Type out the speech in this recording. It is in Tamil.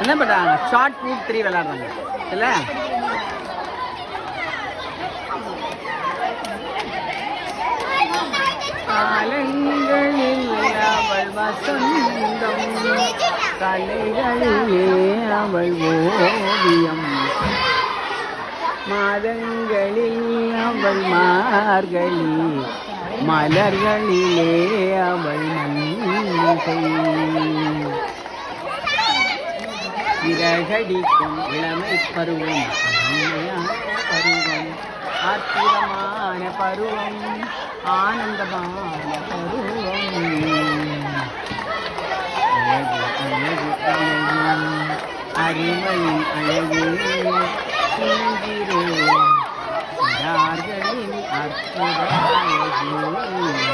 என்ன பண்ணுறாங்க ஷார்ட் ஃபுட் த்ரீ விளாட்றாங்க இல்லை? அவள் வசந்தம் கலைகளிலே அவள் ஓவியம் மாதங்களில் அவள் மார்கழி மலர்களிலே அவள் மல்லிகை விரகடிக்கும் இளமை பருவம் பருவம் அற்புதமான பருவம் ஆனந்தமான பருவம் அழகு அழகு அறிவையும் அழகு சிறந்திரே சிறார்களின் அற்புத அழகு